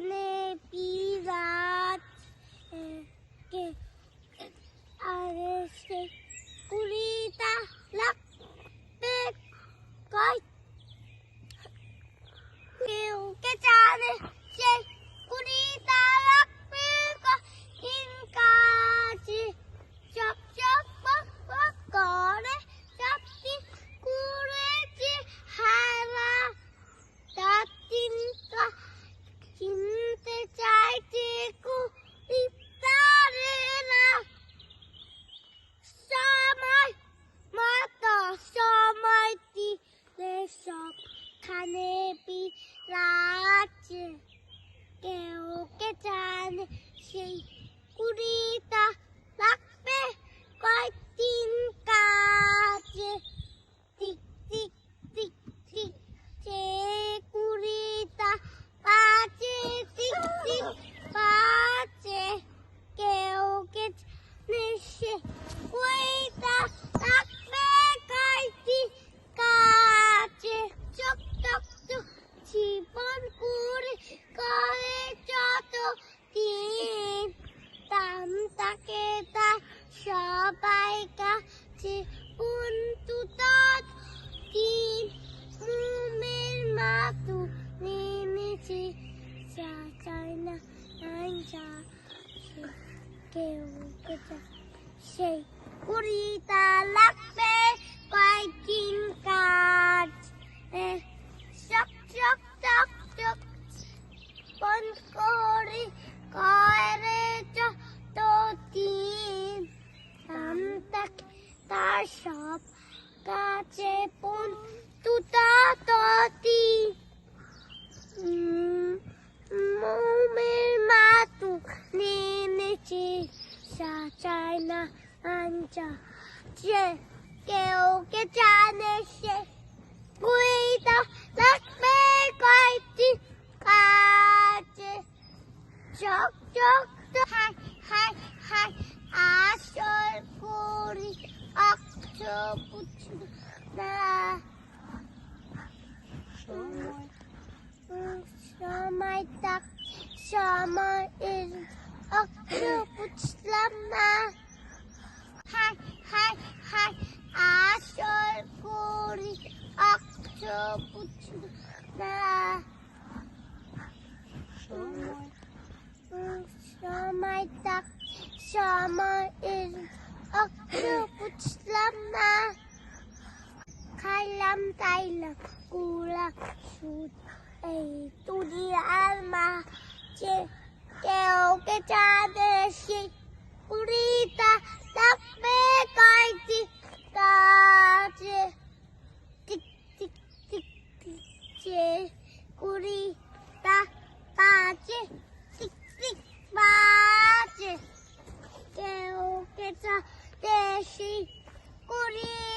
এখানে পিরাত আরে সে কুড়িটা লাগবে কয় কেউ কে চারে সে কুড়িটা লাখ জানে সে কুড়িটা লাগবে কয়দিন কাজে চক চক চক জীবন করে করে যত দিন দাম তাকে তা সবাই কাছে বন্ধু তত দিন মুমের মাতু নেমেছে। যা চায় না কেউ কেটা সেই কুড়িটা লাগবে কয়েকদিন কাজ। চক চক চক চক বন্ধ করে করে তো দিন তার সব কাছে পন তুতা ততি মোমের মাতু নেমেছে সাচায় না আঞ্চা যে কেউ কে জানে সে কুইটা লাগবে কয়টি কাজে। চক চক হাই হাই হাই, আসল করি অক্ষ বুঝল না। সময় তাক সময়, অক্ষ বুঝলাম না হাই হাই হাই আসল করি অক্ষ বুঝল না সময় সময় তাক সময় এর অক্ষ বুঝলাম না খাইলাম তাইলাম কুড়া সুদ এই তুলি আলমা যে কেউ কে চাঁদে সে কুড়িটা লাগবে কয়টি কাজে টিক টিক